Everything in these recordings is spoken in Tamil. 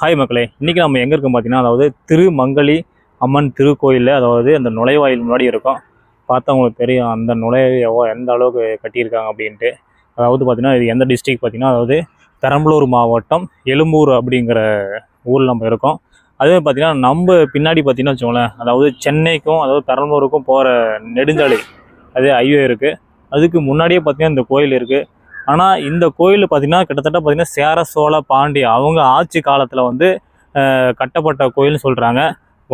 ஹாய் மக்களே இன்றைக்கி நம்ம எங்கே இருக்கோம் பார்த்தீங்கன்னா அதாவது திருமங்கலி அம்மன் திருக்கோயிலில் அதாவது அந்த நுழைவாயில் முன்னாடி இருக்கும். பார்த்தா உங்களுக்கு தெரியும் அந்த நுழைவு எவ்வளோ எந்த அளவுக்கு கட்டியிருக்காங்க அப்படின்ட்டு. அதாவது பார்த்தீங்கன்னா இது எந்த டிஸ்ட்ரிக் பார்த்தீங்கன்னா அதாவது பெரம்பலூர் மாவட்டம் எழும்பூர் அப்படிங்கிற ஊரில் நம்ம இருக்கோம். அதே பார்த்தீங்கன்னா நம்ம பின்னாடி பார்த்தீங்கன்னா வச்சுக்கோங்களேன் அதாவது சென்னைக்கும் அதாவது பெரம்பலூருக்கும் போகிற நெடுஞ்சாலை அதே ஹைவே இருக்குது அதுக்கு முன்னாடியே பார்த்திங்கன்னா இந்த கோயில் இருக்குது ஆனால் இந்த கோயில் பார்த்தீங்கன்னா கிட்டத்தட்ட பார்த்தீங்கன்னா சேர சோழ பாண்டி அவங்க ஆட்சி காலத்தில் வந்து கட்டப்பட்ட கோயில்னு சொல்கிறாங்க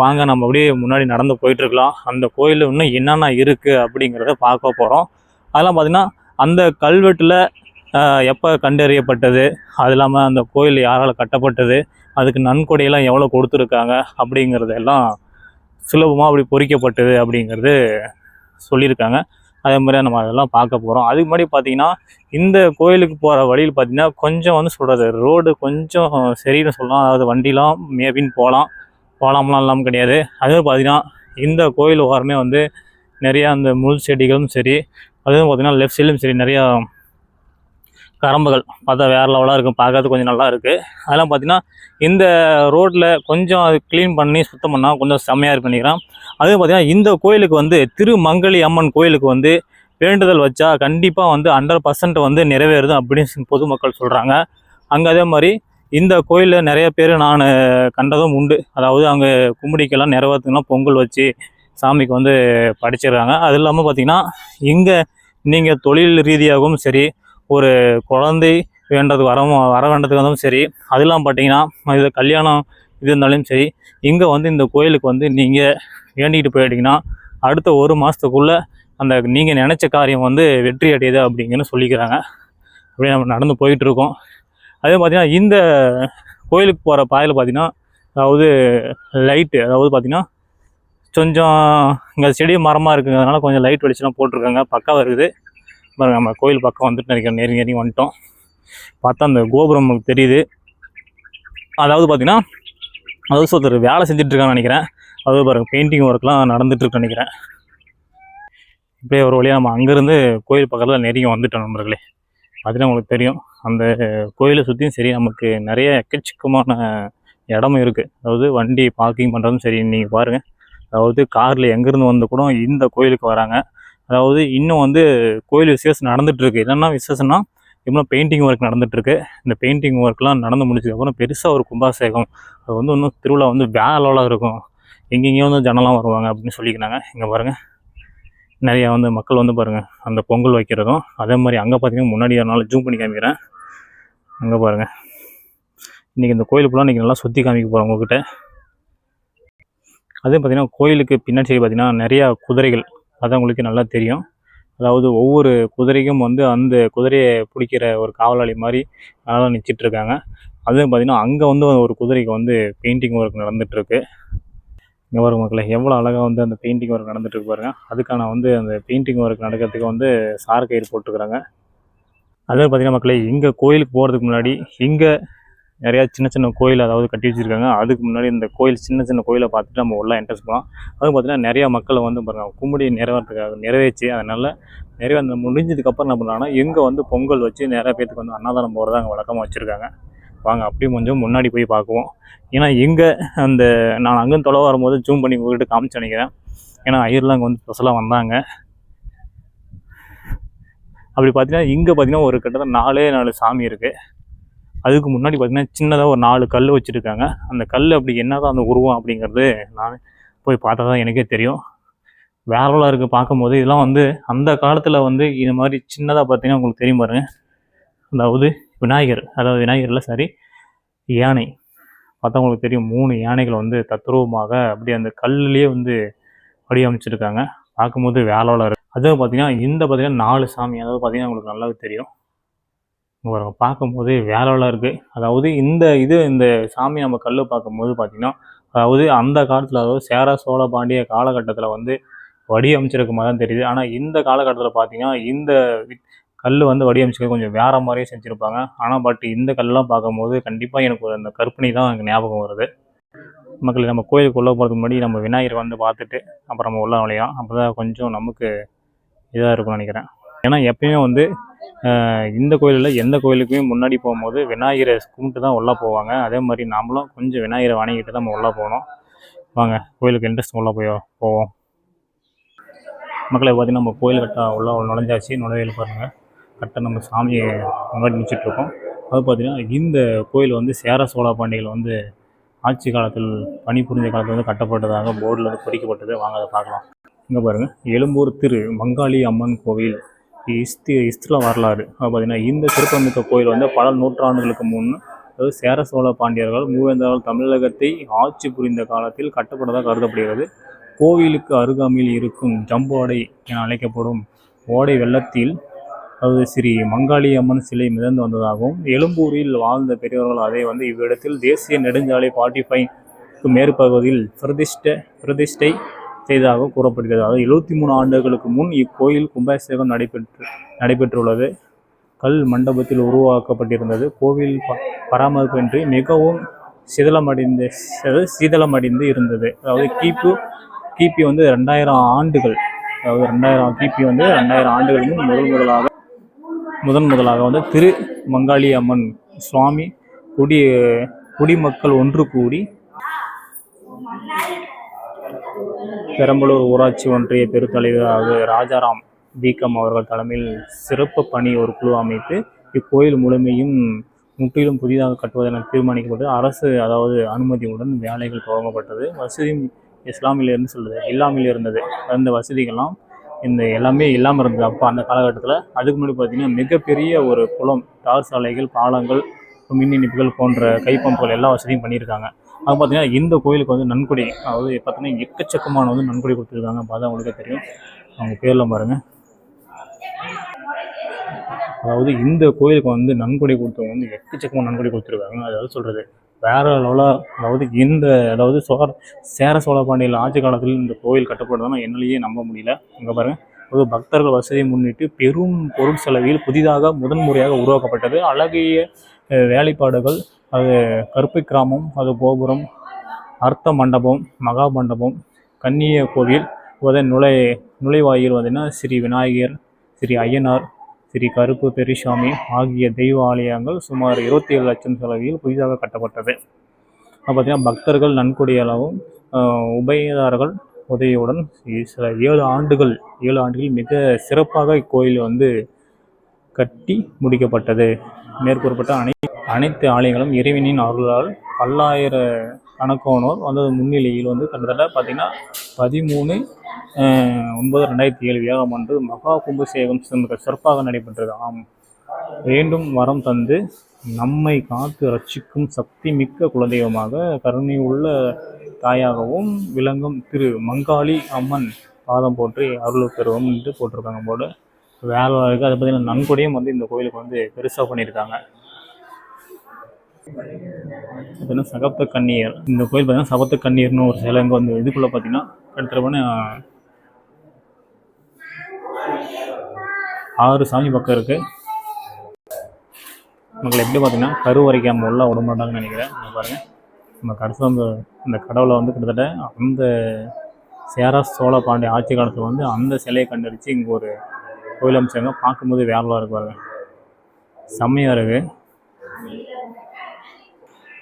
வாங்க நம்ம அப்படியே முன்னாடி நடந்து போயிட்டுருக்கலாம். அந்த கோயில் இன்னும் என்னென்ன இருக்குது அப்படிங்கிறத பார்க்க போகிறோம் அதெல்லாம் பார்த்திங்கன்னா அந்த கல்வெட்டில் எப்போ கண்டறியப்பட்டது? அது இல்லாமல் அந்த கோயில் யாரால் கட்டப்பட்டது? அதுக்கு நன்கொடையெல்லாம் எவ்வளோ கொடுத்துருக்காங்க? அப்படிங்கிறதெல்லாம் சுலபமாக அப்படி பொறிக்கப்பட்டது அப்படிங்கிறது சொல்லியிருக்காங்க. அதே மாதிரி நம்ம அதெல்லாம் பார்க்க போகிறோம் அதுக்கு முன்னாடி பார்த்தீங்கன்னா இந்த கோயிலுக்கு போகிற வழியில் பார்த்தீங்கன்னா கொஞ்சம் வந்து சொல்கிறது ரோடு கொஞ்சம் சரின்னு சொல்லலாம். அதாவது வண்டிலாம் மேபின்னு போகலாம். போகலாம்லாம் இல்லாமல் கிடையாது. அதுவும் பார்த்தீங்கன்னா இந்த கோயில் ஓரமே வந்து நிறையா அந்த முள் செடிகளும் சரி அதுவும் பார்த்தீங்கன்னா லெஃப்ட் சைட்லையும் சரி நிறையா கரம்புகள். பார்த்தா வேறு லெவலாக இருக்கும். பார்க்கறது கொஞ்சம் நல்லா இருக்குது அதெல்லாம் பார்த்தீங்கன்னா இந்த ரோட்டில் கொஞ்சம் அது க்ளீன் பண்ணி சுத்தம் பண்ணால் கொஞ்சம் செம்மையாக இருக்கு நினைக்கிறேன். அதுவும் பார்த்தீங்கன்னா இந்த கோயிலுக்கு வந்து திருமங்கலி அம்மன் கோயிலுக்கு வந்து வேண்டுதல் வச்சா கண்டிப்பாக வந்து ஹண்ட்ரட் பர்சன்ட் வந்து நிறைவேறுது அப்படின்னு பொதுமக்கள் சொல்கிறாங்க அங்கே அதே மாதிரி இந்த கோயிலில் நிறைய பேர் நான் கண்டதும் உண்டு. அதாவது அங்கே கும்பிடிக்கெல்லாம் நிறைவேற்றுலாம் பொங்கல் வச்சு சாமிக்கு வந்து படைச்சிடுறாங்க அது இல்லாமல் பார்த்தீங்கன்னா இங்கே நீங்கள் தொழில் ரீதியாகவும் சரி ஒரு குழந்தை வேண்டது வர வர வேண்டதுக்கு வந்தாலும் சரி அதெல்லாம் பார்த்தீங்கன்னா இது கல்யாணம் இது இருந்தாலும் சரி இங்கே வந்து இந்த கோயிலுக்கு வந்து நீங்கள் வேண்டிக்கிட்டு போயிட்டீங்கன்னா அடுத்த ஒரு மாதத்துக்குள்ளே அந்த நீங்கள் நினச்ச காரியம் வந்து வெற்றி அடையுது அப்படிங்கன்னு சொல்லிக்கிறாங்க. அப்படியே நம்ம நடந்து போயிட்டுருக்கோம். அதே பார்த்தீங்கன்னா இந்த கோயிலுக்கு போகிற பாயில் பார்த்தீங்கன்னா அதாவது லைட்டு அதாவது பார்த்தீங்கன்னா கொஞ்சம் இங்கே செடி மரமாக இருக்குங்கிறதுனால கொஞ்சம் லைட் வெளிச்சம்லாம் போட்டிருக்காங்க பக்காவாக இருக்குது பாருங்க நம்ம கோயில் பக்கம் வந்துட்டு நினைக்கிற நெருங்கி நெருங்கி வந்துட்டோம். பார்த்தா அந்த கோபுரம் நமக்கு தெரியுது. அதாவது பார்த்தீங்கன்னா அதாவது ஒருத்தர் வேலை செஞ்சுட்டு இருக்கான்னு நினைக்கிறேன். அதாவது பாருங்கள் பெயிண்டிங் ஒர்க்லாம் நடந்துகிட்டுருக்குன்னு நினைக்கிறேன். இப்படியே ஒரு வழியாக நம்ம அங்கேருந்து கோயில் பக்கத்தில் நெருங்கி வந்துட்டோம் நண்பர்களே. பார்த்தீங்கன்னா உங்களுக்கு தெரியும். அந்த கோயிலை சுற்றியும் சரி நமக்கு நிறைய எக்கச்சக்கமான இடமும் இருக்குது அதாவது வண்டி பார்க்கிங் பண்ணுறதும் சரி நீங்கள் பாருங்கள் அதாவது காரில் எங்கேருந்து வந்து கூட இந்த கோயிலுக்கு வராங்க. அதாவது இன்னும் வந்து கோயில் விசேஷம் நடந்துகிட்ருக்கு என்னென்ன என்னென்னா விசேஷம்னா இன்னும் பெயிண்டிங் ஒர்க் நடந்துகிட்ருக்கு இந்த பெயிண்டிங் ஒர்க்லாம் நடந்து முடிச்சதுக்கப்புறம் பெருசாக ஒரு கும்பாசேகம் அது வந்து இன்னும் திருவிழா வந்து வேலைலாம் இருக்கும். எங்கெங்கேயோ வந்து ஜனலாம் வருவாங்க அப்படின்னு சொல்லிக்கிறாங்க இங்கே பாருங்கள் நிறையா வந்து மக்கள் வந்து பாருங்கள் அந்த பொங்கல் வைக்கிறதும் அதே மாதிரி அங்கே பார்த்தீங்கன்னா முன்னாடி ஒரு நாள் ஜூம் பண்ணி காமிக்கிறேன். அங்கே பாருங்கள் இன்றைக்கி இந்த கோயிலுக்குலாம் இன்றைக்கி நல்லா சுற்றி காமிக்க போகிறோம் உங்ககிட்ட. அதே பார்த்திங்கன்னா கோயிலுக்கு பின்னாடி சைடு பார்த்திங்கன்னா நிறையா குதிரைகள். அதான் உங்களுக்கு நல்லா தெரியும். அதாவது ஒவ்வொரு குதிரைக்கும் வந்து அந்த குதிரையை பிடிக்கிற ஒரு காவலாளி மாதிரி நல்லா நிச்சிட்ருக்காங்க அதுவும் பார்த்தீங்கன்னா அங்கே வந்து ஒரு குதிரைக்கு வந்து பெயிண்டிங் ஒர்க் நடந்துகிட்ருக்கு இங்கே வரும் மக்களை எவ்வளோ அழகாக வந்து அந்த பெயிண்டிங் ஒர்க் நடந்துகிட்டு பாருங்கள் அதுக்கான வந்து அந்த பெயிண்டிங் ஒர்க் நடக்கிறதுக்கு வந்து சார் கயிறு போட்டுருக்குறாங்க. அதே பார்த்தீங்கன்னா மக்களே இங்கே கோயிலுக்கு போகிறதுக்கு முன்னாடி இங்கே நிறையா சின்ன சின்ன கோயில் அதாவது கட்டி வச்சுருக்காங்க. அதுக்கு முன்னாடி இந்த கோயில் சின்ன சின்ன கோயிலை பார்த்துட்டு நம்ம உள்ள என்ட்ரஸ் போகலாம். அதுவும் பார்த்தீங்கன்னா நிறையா மக்களை வந்து பாருங்க கும்படி நிறைவேறதுக்காக நிறைவேச்சு அதனால் நிறைய அந்த முடிஞ்சதுக்கப்புறம் என்ன பண்ணலாம்னா எங்கே வந்து பொங்கல் வச்சு நிறையா பேத்துக்கு வந்து அன்னதானம் போகிறத அங்கே வழக்கமாக வச்சுருக்காங்க. வாங்க அப்படியே கொஞ்சம் முன்னாடி போய் பார்க்குவோம். ஏன்னா இங்கே அந்த நான் அங்கேருந்து தொலை வரும்போது ஜூம் பண்ணி உங்கள்கிட்ட காமிச்சு நினைக்கிறேன். ஏன்னா ஐயர்லாம் அங்கே வந்து ஸ்பெஷலாக வந்தாங்க. அப்படி பார்த்தீங்கன்னா இங்கே பார்த்தீங்கன்னா ஒரு கிட்டத்தட்ட நாலே நாலு சாமி இருக்குது அதுக்கு முன்னாடி பார்த்தீங்கன்னா சின்னதாக ஒரு நாலு கல் வச்சுருக்காங்க. அந்த கல் அப்படி என்னதான் அந்த உருவம் அப்படிங்கிறது நான் போய் பார்த்தா தான் எனக்கே தெரியும். வேறவளாக இருக்குது பார்க்கும்போது. இதெல்லாம் வந்து அந்த காலத்தில் வந்து இது மாதிரி சின்னதாக பார்த்தீங்கன்னா உங்களுக்கு தெரியும் பாருங்கள் அதாவது விநாயகர் அதாவது விநாயகரில் சரி யானை. பார்த்தா உங்களுக்கு தெரியும். மூணு யானைகள் வந்து தத்ரூபமாக அப்படியே அந்த கல்லுலேயே வந்து வடிவமைச்சிருக்காங்க. பார்க்கும்போது வேலையில் இருக்கு. அதுவும் பார்த்தீங்கன்னா இந்த பார்த்தீங்கன்னா நாலு சாமி. அதாவது பார்த்தீங்கன்னா உங்களுக்கு நல்லாவே தெரியும். இங்க பார்க்கும்போது வேலையில் இருக்குது அதாவது இந்த இது இந்த சாமி நம்ம கல் பார்க்கும்போது பார்த்திங்கன்னா அதாவது அந்த காலத்தில் அதாவது சேர சோழ பாண்டிய காலகட்டத்தில் வந்து வடிவமைச்சிருக்க மாதிரி தான் தெரியுது. ஆனால் இந்த காலகட்டத்தில் பார்த்தீங்கன்னா இந்த கல் வந்து வடிவமைச்சிக்க கொஞ்சம் வேற மாதிரியே செஞ்சுருப்பாங்க. ஆனால் பட் இந்த கல்லாம் பார்க்கும்போது கண்டிப்பாக எனக்கு ஒரு அந்த கற்பனை தான் எனக்கு ஞாபகம் வருது. மக்கள் நம்ம கோயிலுக்குள்ளே போகிறதுக்கு முன்னாடி நம்ம விநாயகர் வந்து பார்த்துட்டு அப்புறம் நம்ம உள்ள நுழையும் அப்போ தான் கொஞ்சம் நமக்கு இதாக இருக்கும்னு நினைக்கிறேன். ஏன்னா எப்பயுமே வந்து இந்த கோயிலில் எந்த கோயிலுக்குமே முன்னாடி போகும்போது விநாயகரை கும்பிட்டு தான் உள்ளே போவாங்க. அதே மாதிரி நாமளும் கொஞ்சம் விநாயகரை வணங்கிட்டு தான் நம்ம உள்ளே போகணும். வாங்க கோயிலுக்கு இன்ட்ரெஸ்ட் உள்ளே போய் போவோம். மக்களை பார்த்தீங்கன்னா நம்ம கோயில் கட்ட உள்ள நுழைஞ்சாச்சு. நுழைவில் பாருங்கள் கரெக்டாக நம்ம சாமியை முன்னாடி நிச்சிட்டு அது பார்த்தீங்கன்னா இந்த கோயில் வந்து சேர சோழ பாண்டியர்கள் வந்து ஆட்சி காலத்தில் பணிபுரிஞ்ச காலத்தில் வந்து கட்டப்பட்டதாக போர்டில் வந்து பொறிக்கப்பட்டது. வாங்க அதை பார்க்கலாம். இங்கே பாருங்கள் எழும்பூர் திரு மங்காளி அம்மன் கோவில். இஸ்தி இஸ்தில வரலாறு. பார்த்திங்கன்னா பார்த்தீங்கன்னா இந்த சிறப்புமிக்க கோயில் வந்து பல நூற்றாண்டுகளுக்கு முன் அதாவது சேர சோழ பாண்டியர்கள் மூவேந்தரால் தமிழகத்தை ஆட்சி புரிந்த காலத்தில் கட்டப்பட்டதாக கருதப்படுகிறது. கோவிலுக்கு அருகாமையில் இருக்கும் ஜம்போடை என அழைக்கப்படும் ஓடை வெள்ளத்தில் அதாவது ஸ்ரீ மங்காளி அம்மன் சிலை மிதந்து வந்ததாகவும் எழும்பூரில் வாழ்ந்த பெரியவர்கள் அதை வந்து இவ்விடத்தில் தேசிய நெடுஞ்சாலை ஃபார்ட்டி ஃபைவ்க்கு மேற்பகுதியில் பிரதிஷ்ட பிரதிஷ்டை செய்ததாக கூறப்படுகிறது. அதாவது எழுபத்தி மூணு ஆண்டுகளுக்கு முன் இக்கோயில் கும்பாபிஷேகம் நடைபெற்று நடைபெற்றுள்ளது. கல் மண்டபத்தில் உருவாக்கப்பட்டிருந்தது. கோவில் ப பராமரிப்பின்றி மிகவும் சிதலமடைந்து சீதளமடைந்து இருந்தது. அதாவது கிபி கிபி வந்து ரெண்டாயிரம் ஆண்டுகள் அதாவது ரெண்டாயிரம் கிபி வந்து ரெண்டாயிரம் ஆண்டுகளுக்கு முதல் முதலாக முதன் முதலாக வந்து திரு மங்காளி அம்மன் சுவாமி குடி குடிமக்கள் ஒன்று கூடி பெரம்பலூர் ஊராட்சி ஒன்றிய பெருத்தலைவராக ராஜாராம் வீக்கம் அவர்கள் தலைமையில் சிறப்பு பணி ஒரு குழு அமைத்து இக்கோயில் முழுமையும் முற்றிலும் புதிதாக கட்டுவதென தீர்மானிக்கப்பட்டு அரசு அதாவது அனுமதியுடன் வேலைகள் துவங்கப்பட்டது. வசதி இஸ்லாமிலிருந்து சொல்லுது இல்லாமல் இருந்தது. அந்த வசதிகள்லாம் இந்த எல்லாமே இல்லாமல் இருந்தது. அப்போ அந்த காலகட்டத்தில் அதுக்கு முன்னாடி பார்த்திங்கன்னா மிகப்பெரிய ஒரு குளம் தார் சாலைகள் பாலங்கள் மின் இணைப்புகள் போன்ற கைப்பம்புகள் எல்லா வசதியும் பண்ணியிருக்காங்க. அது பார்த்தீங்கன்னா இந்த கோயிலுக்கு வந்து நன்கொடை அதாவது பார்த்தீங்கன்னா எக்கச்சக்கமான வந்து நன்கொடை கொடுத்துருக்காங்க. பார்த்தா உங்களுக்கே தெரியும். அவங்க பேரில் பாருங்கள் அதாவது இந்த கோயிலுக்கு வந்து நன்கொடை கொடுத்தவங்க வந்து எக்கச்சக்கமாக நன்கொடை கொடுத்துருக்காங்க. அதாவது சொல்கிறது வேற லெவலாக அதாவது இந்த அதாவது சோழ சேர சோழ பாண்டியில் ஆட்சி காலத்தில் இந்த கோயில் கட்டப்படுறதுனா என்னாலேயே நம்ப முடியல. இங்கே பாருங்க. ஒரு பக்தர்கள் வசதியை முன்னிட்டு பெரும் பொருள் செலவில் புதிதாக முதன்முறையாக உருவாக்கப்பட்டது. அழகிய வேலைப்பாடுகள் அது கருப்பை கிராமம் அது கோபுரம் அர்த்த மண்டபம் மகா மண்டபம் கன்னிய கோவில் உதய நுழை நுழைவாயில் பார்த்திங்கன்னா ஸ்ரீ விநாயகர் ஸ்ரீ ஐயனார் ஸ்ரீ கருப்பு பெரியசாமி ஆகிய தெய்வ ஆலயங்கள் சுமார் இருபத்தி ஏழு லட்சம் செலவில் புதிதாக கட்டப்பட்டது. அப்போ பார்த்தீங்கன்னா பக்தர்கள் நன்கொடையாளவும் அளவும் உபயதாரர்கள் உதவியுடன் சில ஏழு ஆண்டுகள் ஏழு ஆண்டுகள் மிக சிறப்பாக இக்கோயில் வந்து கட்டி முடிக்கப்பட்டது. மேற்கூறப்பட்ட அனை அனைத்து ஆலயங்களும் இறைவனின் அருளால் பல்லாயிர கணக்கானோர் வந்து முன்னிலையில் வந்து கிட்டத்தட்ட பார்த்தீங்கன்னா பதிமூணு ஒன்பது ரெண்டாயிரத்தி ஏழு ஏழாம் அன்று மகா கும்பசேகம் சிறந்த- சிறப்பாக நடைபெற்றது. ஆம். வேண்டும் வரம் தந்து நம்மை காத்து ரட்சிக்கும் சக்தி மிக்க குலதெய்வமாக கருணை உள்ள தாயாகவும் விளங்கும் திரு மங்காளி அம்மன் பாதம் போற்றி அருள் பெறுவோம் என்று போட்டிருக்காங்க போல வேலை இருக்குது அதை பார்த்தீங்கன்னா நன்கொடையும் வந்து இந்த கோயிலுக்கு வந்து பெருசாக பண்ணியிருக்காங்க பார்த்தீங்கன்னா சகப்ப கண்ணீர்? இந்த கோயில் பார்த்தீங்கன்னா சபத்து கண்ணீர்னு ஒரு சிலை இங்கே வந்து இதுக்குள்ளே பார்த்தீங்கன்னா கிட்டத்தட்ட ஆறு சாமி பக்கம் இருக்குது மக்கள் எப்படி பார்த்தீங்கன்னா கருவறைக்காம உள்ள விட மாட்டாங்கன்னு நினைக்கிறேன். பாருங்கள் நம்ம கடைசியில் அந்த அந்த கடவுளை வந்து கிட்டத்தட்ட அந்த சேரா சோழ பாண்டிய ஆட்சி காலத்தில் வந்து அந்த சிலையை கண்டடிச்சு இங்கே ஒரு கோயில் அமைச்சாங்க. பார்க்கும்போது வேறலாம் இருக்கு பாருங்க. செம்மையாக இருக்கு.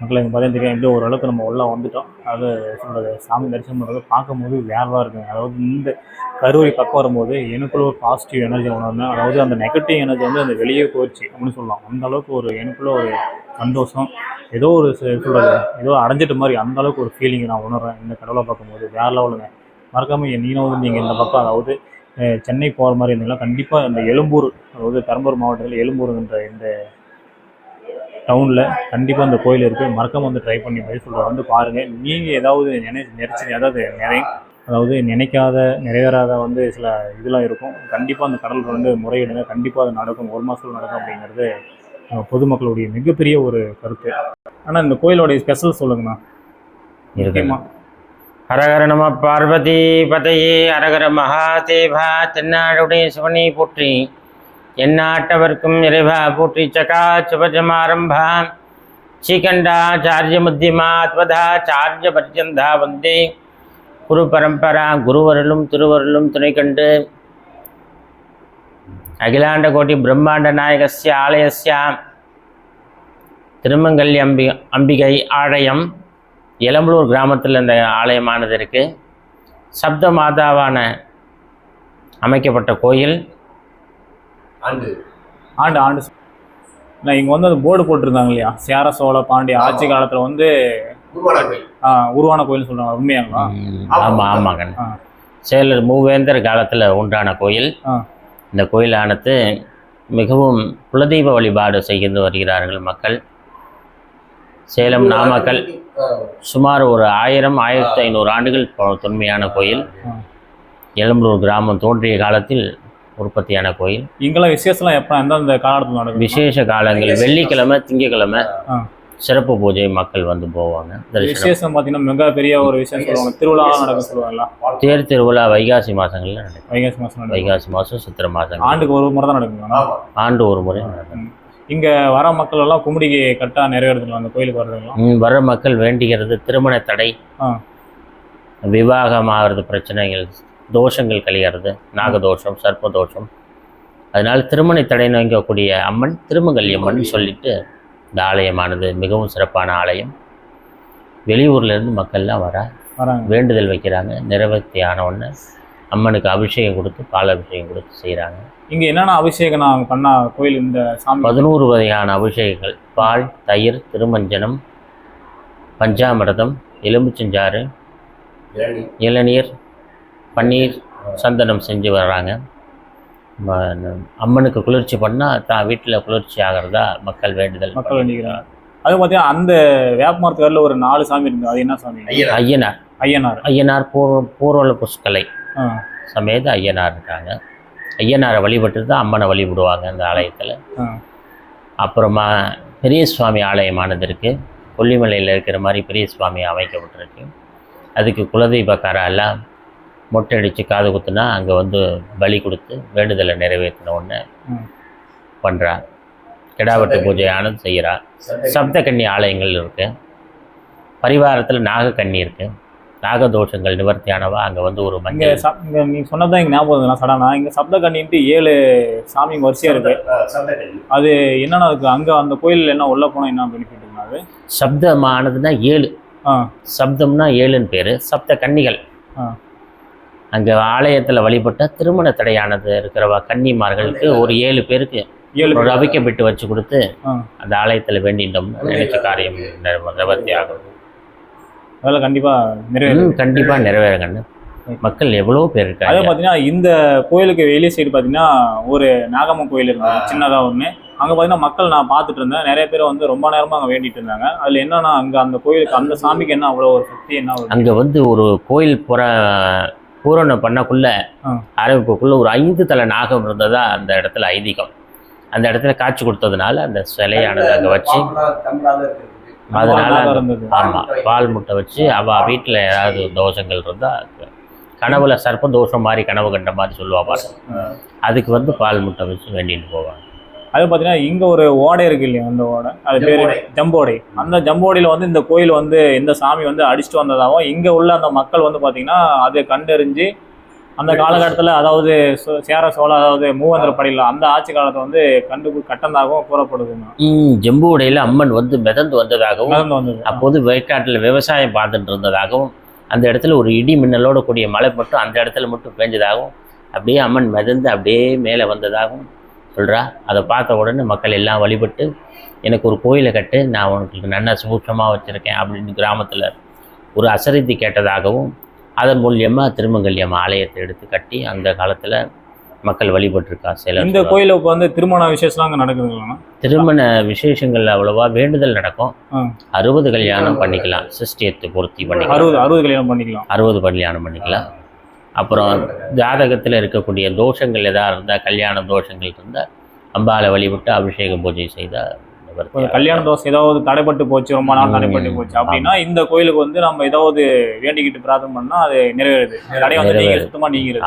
மக்கள் எங்கள் பார்த்தா தெரியும் எப்படி ஓரளவுக்கு நம்ம உள்ளே வந்துட்டோம். அது சொல்கிறது சாமி தரிசனம் பண்ணுறது பார்க்கும்போது வேறலாம் இருக்குங்க. அதாவது இந்த கருவறை பக்கம் வரும்போது எனக்குள்ள ஒரு பாசிட்டிவ் எனர்ஜி உணர்ந்தேன். அதாவது அந்த நெகட்டிவ் எனர்ஜி வந்து அந்த வெளியே போயிடுச்சு அப்படின்னு சொல்லலாம். அந்த அளவுக்கு ஒரு எனக்குள்ள ஒரு சந்தோஷம். ஏதோ ஒரு சொல்கிறது ஏதோ அடைஞ்சிட்ட மாதிரி அந்த அளவுக்கு ஒரு ஃபீலிங் நான் உணர்றேன். இந்த கடவுளை பார்க்கும்போது வேற லெவலுங்க மறக்காமல் நீங்களும் வந்து நீங்கள் இந்த பக்கம் அதாவது சென்னை போகிற மாதிரி இருந்தீங்கன்னா கண்டிப்பாக இந்த எழும்பூர் அதாவது பெரம்பலூர் மாவட்டத்தில் எழும்பூருன்ற இந்த டவுனில் கண்டிப்பாக அந்த கோயில் இருக்குது மறக்காம வந்து ட்ரை பண்ணி போய் சொல்கிறேன் வந்து பாருங்கள் நீங்கள் ஏதாவது நினை நினச்சி அதாவது நினை அதாவது நினைக்காத நிறைவேறாத வந்து சில இதெல்லாம் இருக்கும். கண்டிப்பாக அந்த கடல் வந்து முறையிடுங்க. கண்டிப்பாக அது நடக்கும். ஒரு மாதத்தில் நடக்கும் அப்படிங்கிறது பொதுமக்களுடைய மிகப்பெரிய ஒரு கருத்து. ஆனால் இந்த கோயிலோடைய ஸ்பெஷல் சொல்லுங்கண்ணா. இருக்குது முக்கியமா ஹரஹர நம பார்வதி பதையே ஹரஹர மகாதேவா தென்னாடுடைய சிவனை போற்றி. எந்நாட்டவர்க்கும் இறைவா போற்றி சகா சிவஜமாரம்பா ஸ்ரீகண்டாச்சாரிய மத்தியமாத்வதாச்சாரிய பர்ஜந்தா வந்தே. குரு பரம்பரா குருவருளும் திருவருளும் துணை கண்டு. அகிலாண்ட கோட்டி பிரம்மாண்ட நாயகஸ்ய ஆலயஸ்யா திருமங்கல் அம்பி அம்பிகை ஆலயம். எலம்பலூர் கிராமத்தில் இந்த ஆலயமானது இருக்கு. சப்த மாதாவான அமைக்கப்பட்ட கோயில். ஆண்டு ஆண்டு ஆண்டு. நான் இங்கே வந்து அந்த போர்டு போட்டிருந்தாங்க இல்லையா? சேர சோழ பாண்டிய ஆட்சி காலத்தில் வந்து உருவான கோயில்னு சொல்கிறாங்க உண்மையாங்களா? ம், ஆமா ஆமாங்க. சேலர் மூவேந்தர் காலத்தில் உண்டான கோயில். இந்த கோயிலானது மிகவும் குலதெய்வ வழிபாடு செய்து வருகிறார்கள் மக்கள். சேலம் நாமக்கல். சுமார் ஒரு ஆயிரம் ஆயிரத்தி ஐநூறு ஆண்டுகள் தொன்மையான கோயில். ஆ. எளம்பலூர் கிராமம் தோன்றிய காலத்தில் உற்பத்தியான கோயில். இங்கெல்லாம் விசேஷம்லாம் எப்போ எந்தெந்த காலத்தில் நடக்கும் விசேஷ காலங்கள் வெள்ளிக்கிழமை திங்கக்கிழமை. சிறப்பு பூஜை மக்கள் வந்து போவாங்க விசேஷம் பார்த்தீங்கன்னா மிக பெரிய ஒரு விஷயம் சொல்லுவாங்க. திருவிழா நடக்கும் சொல்லுவாங்களா தேர் திருவிழா வைகாசி மாதங்களில் நடக்கும். வைகாசி மாதம் நடக்கும் வைகாசி மாதம் சித்திரை மாதம் ஆண்டுக்கு ஒரு முறை தான் நடக்குங்களா ஆமா. ஆண்டு ஒரு முறை நடக்கும். இங்க வர மக்கள் எல்லாம் கும்பிடிக்கு கரெக்டாக நிறைவேறதுங்களா அந்த கோயிலுக்கு வர்றதுங்களா வர மக்கள் வேண்டுகிறது திருமண தடை. ஆ. விவாகமாகிறது பிரச்சனைகள் தோஷங்கள் கழிகிறது நாகதோஷம் சர்ப்பதோஷம். அதனால் திருமண தடை நீங்கக்கூடிய அம்மன் திருமங்கல்ய அம்மன் சொல்லிட்டு இந்த ஆலயமானது மிகவும் சிறப்பான ஆலயம். வெளியூர்லேருந்து மக்கள்லாம் வர வேண்டுதல் வைக்கிறாங்க நிறைவேற்றி ஆன உடனே அம்மனுக்கு அபிஷேகம் கொடுத்து பால் அபிஷேகம் கொடுத்து செய்கிறாங்க இங்க என்னென்ன அபிஷேகம் நான் பண்ணா கோயில் இந்த சாமி? பதினோரு வகையான அபிஷேகங்கள். பால் தயிர் திருமஞ்சனம் பஞ்சாமிரதம் எலும்புச்சஞ்சாறு இளநீ இளநீர். பன்னீர் சந்தனம் செஞ்சு வர்றாங்க. அம்மனுக்கு குளிர்ச்சி பண்ணால் தான் வீட்டில் குளிர்ச்சி ஆகிறதா மக்கள் வேண்டுதல் மக்கள் வேண்டிக்கிறாங்க. அது பார்த்தீங்கன்னா அந்த வேப்பமரத்துக்காரில் ஒரு நாலு சாமி இருக்கு. அது என்ன சாமி? ஐயர் ஐயனார். ஐயனார். ஐயனார் பூர்வ பூர்வல புஷ்கலை சமேத ஐயனார் இருக்காங்க. ஐயனாரை வழிபட்டு தான் அம்மனை வழிபடுவாங்க அந்த ஆலயத்தில். அப்புறமா பெரிய சுவாமி ஆலயமானது இருக்குது கொல்லிமலையில் இருக்கிற மாதிரி பெரிய சுவாமி அமைக்கப்பட்டிருக்கு. அதுக்கு குலதெய்வக்காரா எல்லாம் மொட்டை அடித்து காது குத்துனா அங்கே வந்து பலி கொடுத்து வேண்டுதலை நிறைவேற்றின உடனே ம். பண்ணுறா கிடாவட்டு பூஜையானது செய்கிறா சந்தை சப்தகன்னி ஆலயங்கள் இருக்கு. பரிவாரத்தில் நாகக்கன்னி இருக்கு. நாகதோஷங்கள் நிவர்த்தியானவா? அங்கே வந்து ஒரு இங்க மஞ்சள். சப் இங்க நீங்க சொன்னதான் இங்க ஞாபகம் வருதுண்ணா சடனா இங்க சப்தகண்ணின்ட்டு ஏழு சாமி வரிசையா இருக்கு. சந்தை கல்வி அது என்னென்ன இருக்கு? அங்க அந்த கோயில் என்ன உள்ள போனா என்ன பெனிஃபிட்டுங்களா அது? சப்தமானதுன்னா ஏழு. ஆ. சப்தம்னா ஏழுன்னு பேர். சப்த கன்னிகள். ஆ. அங்கே ஆலயத்தில் வழிபட்ட திருமண தடையானது இருக்கிறவா? கன்னிமார்களுக்கு ஒரு ஏழு பேருக்கு ஏழு ஒரு அவிக்க பிட்டு வச்சு கொடுத்து ஆ. அந்த ஆலயத்தில் வேண்டிட்டோம்னா நினைச்ச காரியம் நிவர்த்தி ஆகும். அதெல்லாம் கண்டிப்பா நிறைவேறும். ம், கண்டிப்பா நிறைவேறுங்கண்ணு மக்கள் எவ்வளோ பேர் அதே இருக்காங்க பார்த்தீங்கன்னா இந்த கோயிலுக்கு வெளியே சைடு பார்த்தீங்கன்னா ஒரு நாகம்மன் கோயில் இருந்தது சின்னதாக ஒன்று அங்கே பார்த்தீங்கன்னா மக்கள் நான் பார்த்துட்டு இருந்தேன். நிறைய பேர் வந்து ரொம்ப நேரமாக அங்கே வேண்டிட்டு இருந்தாங்க. அதில் என்னன்னா அங்கே அந்த கோயிலுக்கு அந்த சாமிக்கு என்ன அவ்வளோ ஒரு சக்தி என்ன அங்கே வந்து ஒரு கோயில் புற பூரணம் பண்ணக்குள்ள ஆ. ஆரம்பிப்புக்குள்ள ஒரு ஐந்து தலை நாகம் இருந்ததா அந்த இடத்துல ஐதீகம். அந்த இடத்துல காட்சி கொடுத்ததுனால அந்த சிலையானது அங்கே வச்சு அதனால ஆமாம் பால் முட்டை வச்சு அவள் வீட்டில் ஏதாவது தோஷங்கள் இருந்தால் கனவுல சர்ப்ப தோஷம் மாதிரி கனவு கண்ட மாதிரி சொல்லுவா பாருங்க அதுக்கு வந்து பால் முட்டை வச்சு வேண்டிட்டு போவாங்க. அது பார்த்தீங்கன்னா இங்கே ஒரு ஓடை இருக்கு இல்லையா அந்த ஓடை? அது பேர் ஜம்போடை. ஜம்போடை. அந்த ஜம்போடையில் வந்து இந்த கோயில் வந்து இந்த சாமி வந்து அடிச்சுட்டு வந்ததாகவும் இங்கே உள்ள அந்த மக்கள் வந்து பார்த்தீங்கன்னா அதை கண்டறிஞ்சு அந்த காலகட்டத்தில் அதாவது சேர சோழ அதாவது மூவந்திர படையில் அந்த ஆட்சி காலத்தை வந்து கண்டு கட்டந்தாகவும் கூறப்படுதுங்க. ஜம்பு உடையில் அம்மன் வந்து மிதந்து வந்ததாகவும் அப்போது வயக்காட்டில் விவசாயம் பார்த்துட்டு இருந்ததாகவும் அந்த இடத்துல ஒரு இடி மின்னலோட கூடிய மழை மட்டும் அந்த இடத்துல மட்டும் பெஞ்சதாகவும் அப்படியே அம்மன் மிதந்து அப்படியே மேலே வந்ததாகவும் சொல்கிறா அதை பார்த்த உடனே மக்கள் எல்லாம் வழிபட்டு எனக்கு ஒரு கோயிலை கட்டு நான் உனக்கு நல்ல சூட்சமாக வச்சுருக்கேன் அப்படின்னு கிராமத்தில் ஒரு அசரித்தி கேட்டதாகவும் அதன் மூலியமாக திருமங்கல்யம் ஆலயத்தை எடுத்து கட்டி அந்த காலத்தில் மக்கள் வழிபட்டிருக்கா சில இந்த கோயில இப்போ வந்து திருமண விசேஷம்லாம் அங்கே நடக்குதுங்களா திருமண விசேஷங்கள் அவ்வளவா வேண்டுதல் நடக்கும். அறுபது கல்யாணம் பண்ணிக்கலாம். சிஸ்டியத்தை பொருத்தி பண்ணிக்கலாம். அறுபது அறுபது கல்யாணம் பண்ணிக்கலாம். அறுபது கல்யாணம் பண்ணிக்கலாம். அப்புறம் ஜாதகத்தில் இருக்கக்கூடிய தோஷங்கள் எதாவது இருந்தால் கல்யாண தோஷங்கள் இருந்தால் அம்பாலை வழிபட்டு அபிஷேக பூஜை செய்தால் இப்போ கல்யாண தோசை ஏதாவது தடைப்பட்டு போச்சு ரொம்ப நாள் தடைப்பட்டு போச்சு அப்படின்னா இந்த கோயிலுக்கு வந்து நம்ம ஏதாவது வேண்டிக்கிட்டு பிரார்த்தனை பண்ணா அது நிறைவேறுது. தடை வந்து நீங்கள் சுத்தமாக நீங்கிறது